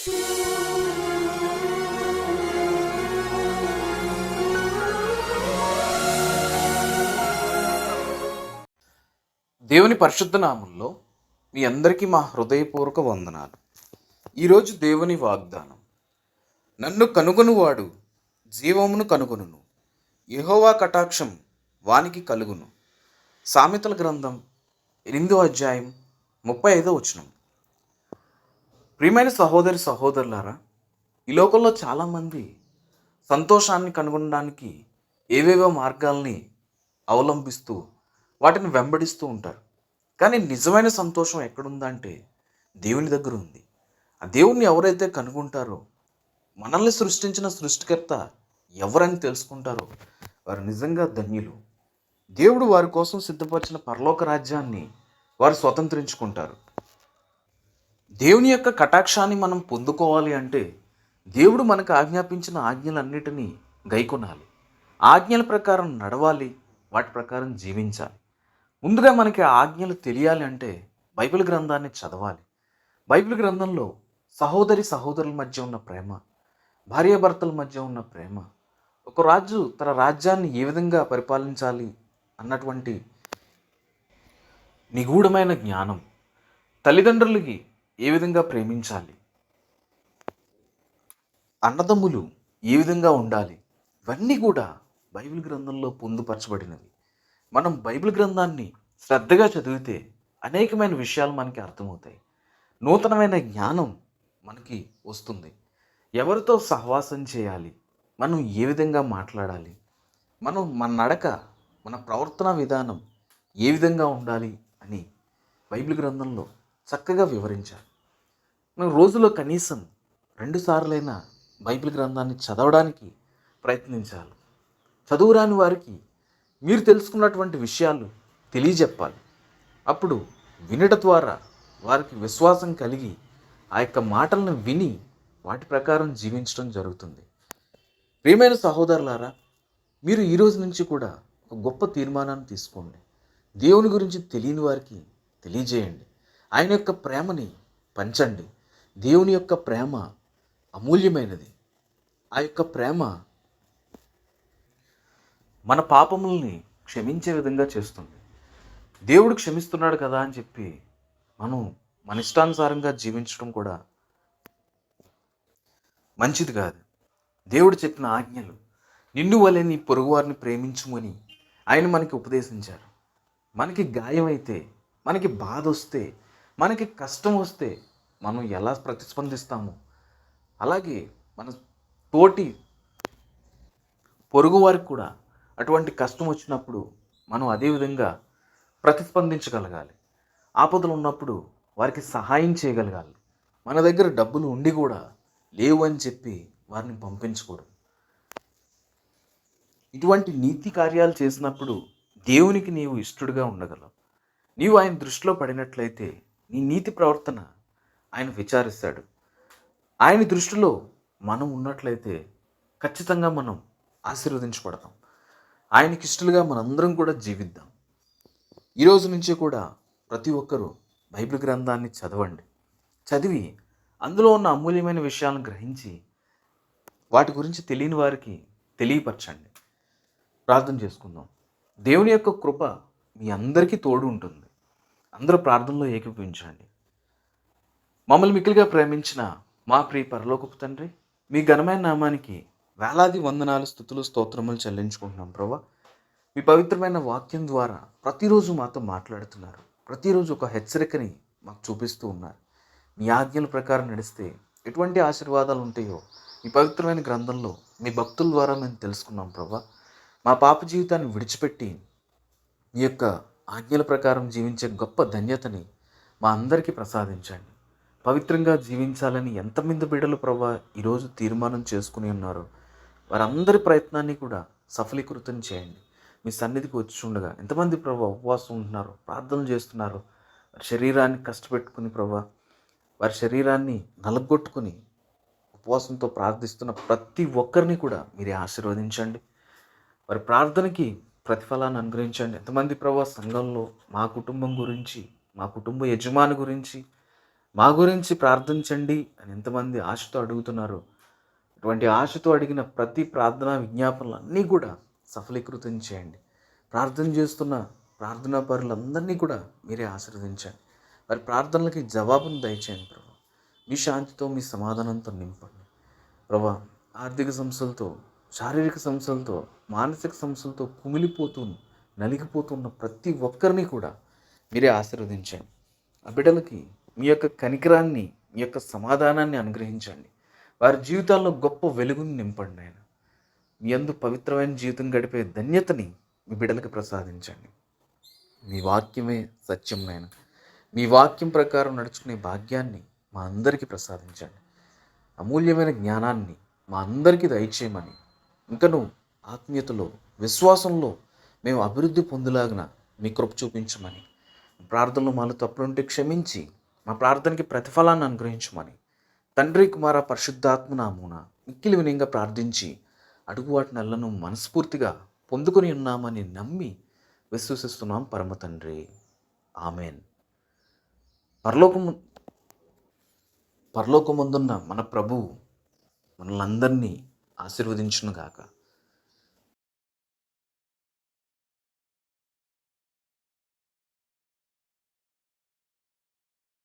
దేవుని పరిశుద్ధ నామంలో మీ అందరికీ మా హృదయపూర్వక వందనాలు. ఈరోజు దేవుని వాగ్దానం నన్ను కనుగొనువాడు జీవమును కనుగొనును యహోవా కటాక్షం వానికి కలుగును. సామెతల గ్రంథం ఎనిమిదో అధ్యాయం ముప్పై ఐదో వచనం. ప్రియమైన సహోదరి సహోదరులారా ఈ లోకంలో చాలామంది సంతోషాన్ని కనుగొనడానికి ఏవేవో మార్గాల్ని అవలంబిస్తూ వాటిని వెంబడిస్తూ ఉంటారు. కానీ నిజమైన సంతోషం ఎక్కడుందంటే దేవుని దగ్గర ఉంది. ఆ దేవుణ్ణి ఎవరైతే కనుగొంటారో మనల్ని సృష్టించిన సృష్టికర్త ఎవరని తెలుసుకుంటారో వారు నిజంగా ధన్యులు. దేవుడు వారి కోసం సిద్ధపరిచిన పరలోక రాజ్యాన్ని వారు స్వతంత్రించుకుంటారు. దేవుని యొక్క కటాక్షాన్ని మనం పొందుకోవాలి అంటే దేవుడు మనకు ఆజ్ఞాపించిన ఆజ్ఞలన్నిటినీ గైకొనాలి. ఆజ్ఞల ప్రకారం నడవాలి వాటి ప్రకారం జీవించాలి. ముందుగా మనకి ఆజ్ఞలు తెలియాలి అంటే బైబిల్ గ్రంథాన్ని చదవాలి. బైబిల్ గ్రంథంలో సహోదరి సహోదరుల మధ్య ఉన్న ప్రేమ భార్యాభర్తల మధ్య ఉన్న ప్రేమ ఒక రాజు తన రాజ్యాన్ని ఏ విధంగా పరిపాలించాలి అన్నటువంటి నిగూఢమైన జ్ఞానం తల్లిదండ్రులకి ఏ విధంగా ప్రేమించాలి? అన్నదమ్ములు ఏ విధంగా ఉండాలి? ఇవన్నీ కూడా బైబిల్ గ్రంథంలో పొందుపరచబడినవి. మనం బైబిల్ గ్రంథాన్ని శ్రద్ధగా చదివితే అనేకమైన విషయాలు మనకి అర్థమవుతాయి. నూతనమైన జ్ఞానం మనకి వస్తుంది. ఎవరితో సహవాసం చేయాలి? మనం ఏ విధంగా మాట్లాడాలి? మనం మన నడక మన ప్రవర్తన విధానం ఏ విధంగా ఉండాలి అని బైబిల్ గ్రంథంలో చక్కగా వివరించారు. మనం రోజులో కనీసం రెండుసార్లైనా బైబిల్ గ్రంథాన్ని చదవడానికి ప్రయత్నించాలి. చదువురాని వారికి మీరు తెలుసుకున్నటువంటి విషయాలు తెలియజెప్పాలి. అప్పుడు వినట ద్వారా వారికి విశ్వాసం కలిగి ఆ యొక్క మాటలను విని వాటి ప్రకారం జీవించడం జరుగుతుంది. ప్రియమైన సహోదరులారా మీరు ఈ రోజు నుంచి కూడా ఒక గొప్ప తీర్మానాన్ని తీసుకోండి. దేవుని గురించి తెలియని వారికి తెలియజేయండి. ఆయన యొక్క ప్రేమని పంచండి. దేవుని యొక్క ప్రేమ అమూల్యమైనది. ఆ యొక్క ప్రేమ మన పాపముల్ని క్షమించే విధంగా చేస్తుంది. దేవుడు క్షమిస్తున్నాడు కదా అని చెప్పి మనం మన ఇష్టానుసారంగా జీవించడం కూడా మంచిది కాదు. దేవుడు చెప్పిన ఆజ్ఞలు నిన్ను వలె నీ పొరుగువారిని ప్రేమించుమని ఆయన మనకి ఉపదేశించారు. మనకి గాయం అయితే మనకి బాధ వస్తే మనకి కష్టం వస్తే మనం ఎలా ప్రతిస్పందిస్తాము? అలాగే మన తోటి పొరుగు వారికి కూడా అటువంటి కష్టం వచ్చినప్పుడు మనం అదే విధంగా ప్రతిస్పందించగలగాలి. ఆపదలు ఉన్నప్పుడు వారికి సహాయం చేయగలగాలి. మన దగ్గర డబ్బులు ఉండి కూడా లేవు అని చెప్పి వారిని పంపించకూడదు. ఇటువంటి నీతి కార్యాలు చేసినప్పుడు దేవునికి నీవు ఇష్టడుగా ఉండగలవు. నీవు ఆయన దృష్టిలో పడినట్లయితే నీ నీతి ప్రవర్తన ఆయన విచారిస్తాడు. ఆయన దృష్టిలో మనం ఉన్నట్లయితే ఖచ్చితంగా మనం ఆశీర్వదించబడతాం. ఆయనకి ఇష్టలుగా మనందరం కూడా జీవిద్దాం. ఈరోజు నుంచి కూడా ప్రతి ఒక్కరూ బైబిల్ గ్రంథాన్ని చదవండి. చదివి అందులో ఉన్న అమూల్యమైన విషయాలను గ్రహించి వాటి గురించి తెలియని వారికి తెలియపరచండి. ప్రార్థన చేసుకుందాం. దేవుని యొక్క కృప మీ అందరికీ తోడు ఉంటుంది. అందరూ ప్రార్థనలో ఏకీపించండి మమ్మల్ని మిక్కిలిగా ప్రేమించిన మా ప్రియ పరలోకపు తండ్రి మీ ఘనమైన నామానికి వేలాది వందనాలు స్థుతులు స్తోత్రములు చెల్లించుకుంటున్నాం ప్రభా. మీ పవిత్రమైన వాక్యం ద్వారా ప్రతిరోజు మాతో మాట్లాడుతున్నారు. ప్రతిరోజు ఒక హెచ్చరికని మాకు చూపిస్తూ ఉన్నారు. మీ ఆజ్ఞల ప్రకారం నడిస్తే ఎటువంటి ఆశీర్వాదాలు ఉంటాయో మీ పవిత్రమైన గ్రంథంలో మీ భక్తుల ద్వారా మేము తెలుసుకున్నాం ప్రభా. మా పాప జీవితాన్ని విడిచిపెట్టి మీ యొక్క ఆజ్ఞల ప్రకారం జీవించే గొప్ప ధన్యతని మా అందరికీ ప్రసాదించండి. పవిత్రంగా జీవించాలని ఎంతమంది బిడ్డలు ప్రభా ఈరోజు తీర్మానం చేసుకుని ఉన్నారో? వారందరి ప్రయత్నాన్ని కూడా సఫలీకృతం చేయండి. మీ సన్నిధికి వచ్చి ఉండగా ఎంతమంది ప్రభా ఉపవాసం ఉంటున్నారు ప్రార్థనలు చేస్తున్నారు? వారి శరీరాన్ని కష్టపెట్టుకుని ప్రభా వారి శరీరాన్ని నలగొట్టుకుని ఉపవాసంతో ప్రార్థిస్తున్న ప్రతి ఒక్కరిని కూడా మీరే ఆశీర్వదించండి. వారి ప్రార్థనకి ప్రతిఫలాన్ని అనుగ్రహించండి. ఎంతమంది ప్రభా సంఘంలో మా కుటుంబం గురించి మా కుటుంబ యజమాని గురించి మా గురించి ప్రార్థించండి అని ఎంతమంది ఆశతో అడుగుతున్నారో. అటువంటి ఆశతో అడిగిన ప్రతి ప్రార్థనా విజ్ఞాపనలు అన్నీ కూడా సఫలీకృతం చేయండి. ప్రార్థన చేస్తున్న ప్రార్థనా పరులందరినీ కూడా మీరే ఆశీర్వదించండి. వారి ప్రార్థనలకి జవాబును దయచేయండి ప్రభా. మీ శాంతితో మీ సమాధానంతో నింపండి. ప్రభా ఆర్థిక సమస్యలతో శారీరక సమస్యలతో మానసిక సమస్యలతో కుమిలిపోతూ నలిగిపోతున్న ప్రతి ఒక్కరిని కూడా మీరే ఆశీర్వదించండి. ఆ బిడ్డలకి మీ యొక్క కనికరాన్ని మీ యొక్క సమాధానాన్ని అనుగ్రహించండి. వారి జీవితాల్లో గొప్ప వెలుగుని నింపండి ఆయన. మీ అందు పవిత్రమైన జీవితం గడిపే ధన్యతని మీ బిడ్డలకు ప్రసాదించండి. మీ వాక్యమే సత్యం నాయన. మీ వాక్యం ప్రకారం నడుచుకునే భాగ్యాన్ని మా అందరికీ ప్రసాదించండి. అమూల్యమైన జ్ఞానాన్ని మా అందరికీ దయచేయమని. ఇంకను ఆత్మీయతలో విశ్వాసంలో మేము అభివృద్ధి పొందులాగిన మీ కృప చూపించమని. ప్రార్థనలు మాలో తప్పులుంటే క్షమించి మా ప్రార్థనకి ప్రతిఫలాన్ని అనుగ్రహించమని. తండ్రి కుమార పరిశుద్ధాత్మ నామూన మిక్కిలి వినయంగా ప్రార్థించి అడుగు వాటి మనస్ఫూర్తిగా పొందుకొని ఉన్నామని నమ్మి విశ్వసిస్తున్నాం పరమ తండ్రి. ఆమెన్. పరలోకము పరలోకముందున్న మన ప్రభు మనల్ని అందరినీ ఆశీర్వదించునుగాక.